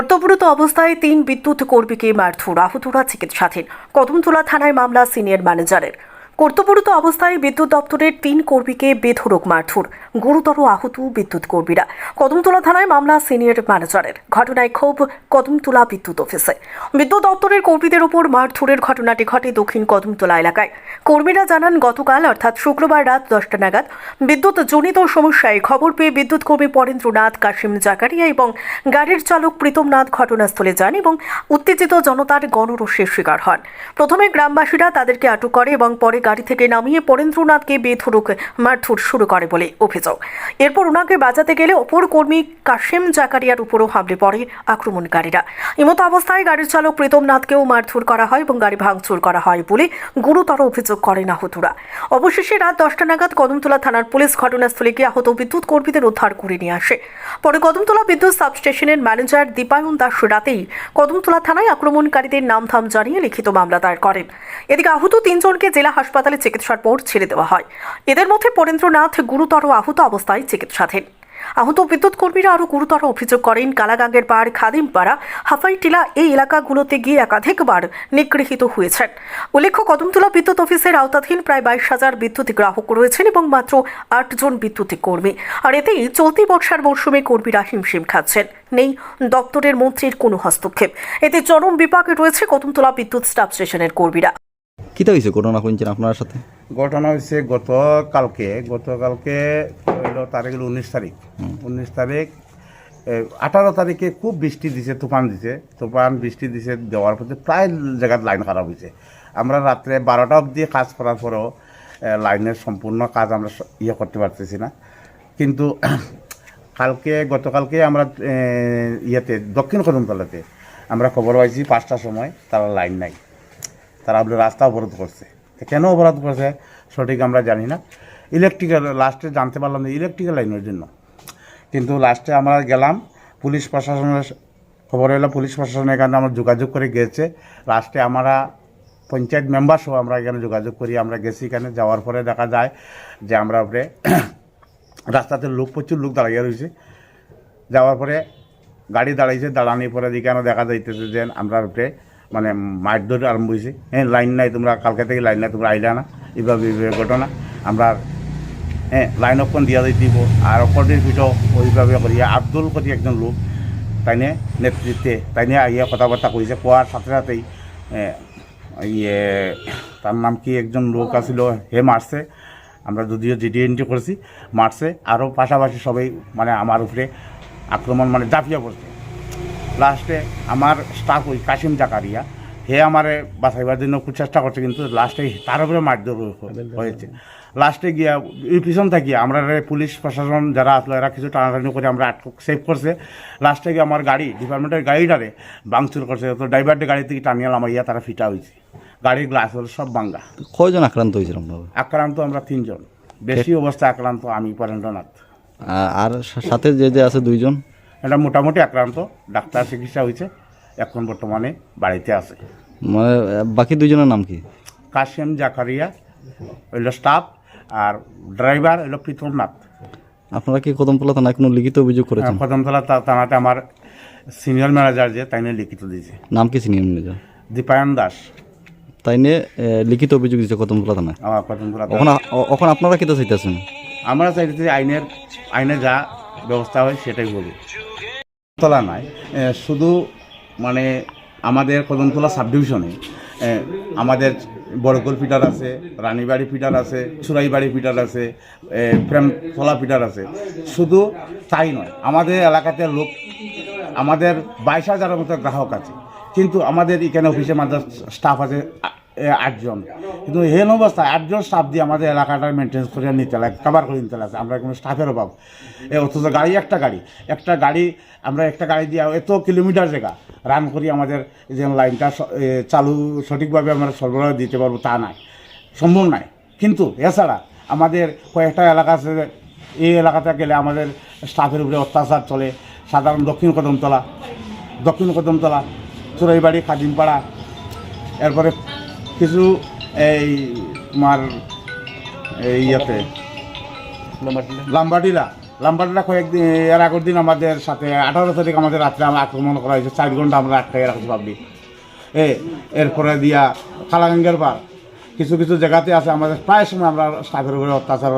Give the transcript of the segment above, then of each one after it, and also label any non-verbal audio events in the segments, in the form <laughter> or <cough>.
কর্তব্যরত অবস্থায় তিন বিদ্যুৎ কর্মীকে মারধর আহতরা চিকিৎসাধীন। কদমতলা থানায় মামলা সিনিয়র ম্যানেজারের। কর্তব্যরত অবস্থায় বিদ্যুৎ দপ্তরের তিন কর্মীকে বেধরক মারধর। গুরুতর আহত বিদ্যুৎ কর্মীরা। কদমতলা থানায় মামলা সিনিয়র ম্যানেজারের। ঘটনায় ক্ষোভ কদমতলা বিদ্যুৎ অফিসে। বিদ্যুৎ দপ্তরের কর্মীদের ওপর মারধরের ঘটনাটি ঘটে দক্ষিণ কদমতলা এলাকায়। কর্মীরা জানান, গতকাল অর্থাৎ শুক্রবার রাত দশটা নাগাদ বিদ্যুৎ জনিত সমস্যায় খবর পেয়ে বিদ্যুৎ কর্মী পরেন্দ্রনাথ, কাশিম জাকারিয়া এবং গাড়ির চালক প্রীতমনাথ ঘটনাস্থলে যান এবং উত্তেজিত জনতার গণরোষের শিকার হন। প্রথমে গ্রামবাসীরা তাদেরকে আটক করে এবং পরে গাড়ি থেকে নামিয়ে পরেন্দ্রনাথকে বেধরক মারধর শুরু করে বলে অভিযোগ। এরপর ওনাকে বাঁচাতে গেলে অপর কর্মী কাশেম জাকারিয়ার উপরও হামলে পড়ে আক্রমণকারীরা। এমতো অবস্থায় গাড়ির চালক প্রীতমনাথকেও মারধর করা হয় এবং গাড়ি ভাঙচুর করা হয় বলে গুরুতর অভিযোগ করেন আহতরা। অবশেষে রাত দশটা নাগাদ কদমতলা থানার পুলিশ ঘটনাস্থলে গিয়ে আহত বিদ্যুৎ কর্মীদের উদ্ধার করে নিয়ে আসে। পরে কদমতলা বিদ্যুৎ সাবস্টেশনের ম্যানেজার দীপায়ন দাস রাতেই কদমতলা থানায় আক্রমণকারীদের নামধাম জানিয়ে লিখিত মামলা দায়ের করেন। এদিকে আহত তিনজনকে জেলা হাসপাতালে চিকিৎসার পর ছেড়ে দেওয়া হয়। এদের মধ্যে পরেন্দ্রনাথ গুরুতর আহত অবস্থায় চিকিৎসাধীন। আহত বিদ্যুৎ কর্মীরা আরও গুরুতর অভিযোগ করেন, কালাগাঙ্গের পাড়, খাদিমপাড়া, হাফাইটিলা এই এলাকাগুলোতে গিয়ে একাধিকবার নিগৃহীত হয়েছেন। উল্লেখ্য, কদমতলা বিদ্যুৎ অফিসের আওতাধীন প্রায় বাইশ হাজার বিদ্যুৎ গ্রাহক রয়েছেন এবং মাত্র আটজন বিদ্যুতিক কর্মী। আর এতেই চলতি বর্ষার মরশুমে কর্মীরা হিমশিম খাচ্ছেন। নেই দপ্তরের মন্ত্রীর কোনো হস্তক্ষেপ। এতে চরম বিপাকে রয়েছে কদমতলা বিদ্যুৎ স্টাফ স্টেশনের কর্মীরা। কিতা হয়েছে ঘটনা শুনছেন আপনার সাথে? ঘটনা হয়েছে গতকালকে গতকালকে হইল তারিখ হলো উনিশ তারিখ। উনিশ তারিখ আঠারো তারিখে খুব বৃষ্টি দিছে তুফান দিছে। তুফান বৃষ্টি দিছে দেওয়ার পথে প্রায় জায়গার লাইন খারাপ হয়েছে আমরা রাত্রে বারোটা অবধি কাজ করার পরেও লাইনের সম্পূর্ণ কাজ আমরা ইয়ে করতে পারতেছি না। কিন্তু <clears throat> কালকে গতকালকে আমরা ইয়েতে দক্ষিণ কদমতলাতে আমরা খবর পাইছি পাঁচটার সময় তারা লাইন নাই। তারা বলে, রাস্তা অবরোধ করছে। কেন অবরোধ করছে? সঠিক আমরা জানি না। ইলেকট্রিক্যাল লাস্টে জানতে পারলাম যে ইলেকট্রিক্যাল লাইনের জন্য। কিন্তু লাস্টে আমরা গেলাম, পুলিশ প্রশাসনের খবর এলো, পুলিশ প্রশাসনের এখানে আমরা যোগাযোগ করে গেছে। লাস্টে আমরা পঞ্চায়েত মেম্বার সহ আমরা এখানে যোগাযোগ করি, আমরা গেছি এখানে, যাওয়ার পরে দেখা যায় যে আমরা উপরে <clears throat> রাস্তাতে লোক, প্রচুর লোক দাঁড়িয়ে রয়েছে। যাওয়ার পরে গাড়ি দাঁড়াইছে, দাঁড়ানোর পরে এখানে দেখা যাইতেছে যে আমরা উপরে মানে মারধর আরম্ভ হয়েছে। হ্যাঁ লাইন নাই তোমরা, কালকে থেকে লাইন নাই, তোমরা আইলা না এইভাবে এইভাবে ঘটনা। আমরা হ্যাঁ লাইন অক্ষণ দিয়া যাই দিব। আর অক্ষরের ভিতর ওইভাবে করিয়া, আব্দুল করি একজন লোক, তাইনে নেতৃত্বে, তাইনে আইয়া কথাবার্তা কইছে। কোয়ার সাথে সাথেই ইয়ে তার নাম কি একজন লোক আছিল, হে মারছে। আমরা যদিও জিডি এন্ট্রি করেছি, মারছে। আরও পাশাপাশি সবাই মানে আমার উপরে আক্রমণ মানে জাফিয়া পড়ছে লাস্টে আমার স্টাফ ওই কাশিম জাকারিয়া হে আমারে বাঁচাইবার জন্য খুব চেষ্টা করছে কিন্তু লাস্টে তার উপরে মারধর হয়েছে। লাস্টে গিয়া এই পিছন থাকিয়া আমরা পুলিশ প্রশাসন যারা আসলো এরা কিছু টানাটানি করে আমরা আটক সেভ করছে। লাস্টে গিয়ে আমার গাড়ি ডিপার্টমেন্টের গাড়িটারে ভাঙচুর করছে তো ড্রাইভারদের গাড়ি থেকে টানিয়ে আমার ইয়া তারা ফিটা হয়েছে গাড়ির গ্লাস হল সব ভাঙ্গা কয়জন আক্রান্ত হয়েছিল আক্রান্ত আমরা তিনজন। বেশি অবস্থা আক্রান্ত আমি পরেন্দ্রনাথ। আর সাথে যে যে আছে দুইজন? এটা মোটামুটি আক্রান্ত ডাক্তার চিকিৎসা হয়েছে এখন বর্তমানে বাড়িতে আছে। মানে বাকি দুইজনের নাম কি? কাশিম জাকারিয়া হইল স্টাফ আর ড্রাইভার হইল প্রীতমনাথ আপনারা কি কদমতলা থানায় কোনো লিখিত অভিযোগ করেছেন? কদমতলা থানাতে আমার সিনিয়র ম্যানেজার যে তাই নিয়ে লিখিত দিয়েছে। নাম কি সিনিয়র ম্যানেজার? দীপায়ন দাস। তাই নিয়ে লিখিত অভিযোগ দিচ্ছে কদমতলা থানায়? কদমতলা এখন আপনারা কিতা চাইতেছেন? আমরা চাইতেছি আইনের আইনে যা ব্যবস্থা হয় সেটাই বলি কদমতলা নাই। শুধু মানে আমাদের কদমতলা সাব ডিভিশনে আমাদের বড়গোল পিটার আছে, রানীবাড়ি ফিডার আছে সুরাইবাড়ি ফিডার আছে প্রেমতলা ফিটার আছে। শুধু তাই নয়, আমাদের এলাকাতে লোক, আমাদের বাইশ হাজারের মতো গ্রাহক আছে। কিন্তু আমাদের এখানে অফিসে মাঝে স্টাফ আছে আটজন। কিন্তু হেন অবস্থায় আটজন স্টাফ দিয়ে আমাদের এলাকাটা মেনটেন্স করে নিতে লাগে কাবার করে নিতে লাগে, আমরা কোনো স্টাফের অভাব। অথচ গাড়ি একটা গাড়ি একটা গাড়ি, আমরা একটা গাড়ি দিয়ে এত কিলোমিটার জায়গা রান করি, আমাদের যে লাইনটা চালু সঠিকভাবে আমরা সরবরাহ দিতে পারব, তা নাই, সম্ভব নাই। কিন্তু এছাড়া আমাদের কয়েকটা এলাকা আছে, এই এলাকাতে গেলে আমাদের স্টাফের উপরে অত্যাচার চলে, সাধারণ দক্ষিণ কদমতলা দক্ষিণ কদমতলা চুরাইবাড়ি খাদিমপাড়া এরপরে কিছু এই তোমার এই ইয়েতে লাম্বাডিলা লাম্বারটা কয়েকদিন এর আগের দিন আমাদের সাথে আঠারো তারিখ আমাদের রাত্রে আমরা আক্রমণ করা হয়েছে চার ঘণ্টা আমরা আটকাই রাখছি পাবলিক। এ এরপরে দিয়া কালাগাঙ্গের বার কিছু কিছু জায়গাতে আছে আমাদের প্রায় সময় আমরা স্টাফের উপরে অত্যাচার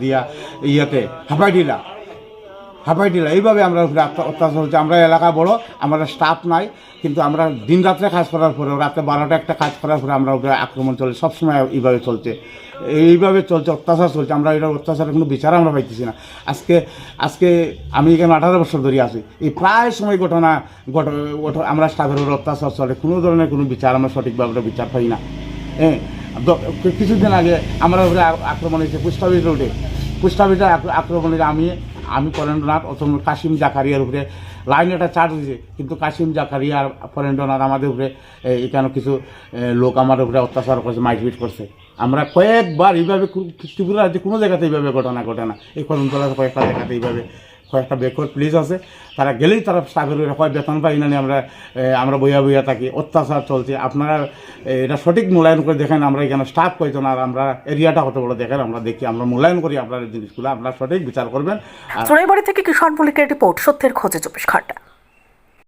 দিয়া ইয়েতে হাঁপাই দিলা হাঁপাই দিলা এইভাবে আমরা অত্যাচার হচ্ছে। আমরা এলাকা বড় আমাদের স্টাফ নাই, কিন্তু আমরা দিন রাত্রে কাজ করার পরে রাতে বারোটা একটা কাজ করার পরে আমরা উপরে আক্রমণ চলে। সবসময় এইভাবে চলছে। এইভাবে চলছে, অত্যাচার চলছে। আমরা এটা অত্যাচারের কোনো বিচার আমরা পাইতেছি না। আজকে আজকে আমি এখানে আঠারো বছর ধরে আছি। এই প্রায় সময় ঘটনা, ঘট, ঘট- আমরা স্টাফের উপর অত্যাচার চলে। কোনো ধরনের কোনো বিচার আমরা সঠিকভাবে বিচার পাই না। হ্যাঁ কিছুদিন আগে আমরা উপরে আক্রমণ হয়েছে পুষ্টাবিজ রোডে। পুষ্টাবিজের আক্রমণ আমি আমি পরেন্দ্রনাথ অথম কাশিম জাকারিয়ার উপরে লাইন একটা চার্জ দিয়েছে, কিন্তু কাশিম জাকারিয়া আর পরেন্দ্রনাথ আমাদের উপরে এখানে কিছু লোক আমার উপরে অত্যাচার করছে মাইটপিট করছে। আমরা কয়েকবার এইভাবে ত্রিপুরা রাজ্যে কোনো জায়গাতে এইভাবে ঘটনা ঘটে না। এই কদমতলা কয়েকটা জায়গাতে এইভাবে কয়েকটা বেকর প্লেস আছে। তারা গেলেই তারা স্টাফের হয় বেতন পাই না আমরা আমরা বইয়া বইয়া থাকি। অত্যাচার চলছে। আপনারা এটা সঠিক মূল্যায়ন করে দেখেন, আমরা এখানে স্টাফ কয়জন, আর আমরা এরিয়াটা কত বড় দেখেন, আমরা দেখি, আমরা মূল্যায়ন করি আপনার জিনিসগুলো, আপনারা সঠিক বিচার করবেন। চোরাইবাড়ি থেকে কিষাণ মল্লিকের রিপোর্ট সত্যের খোঁজে চব্বিশ ঘণ্টা।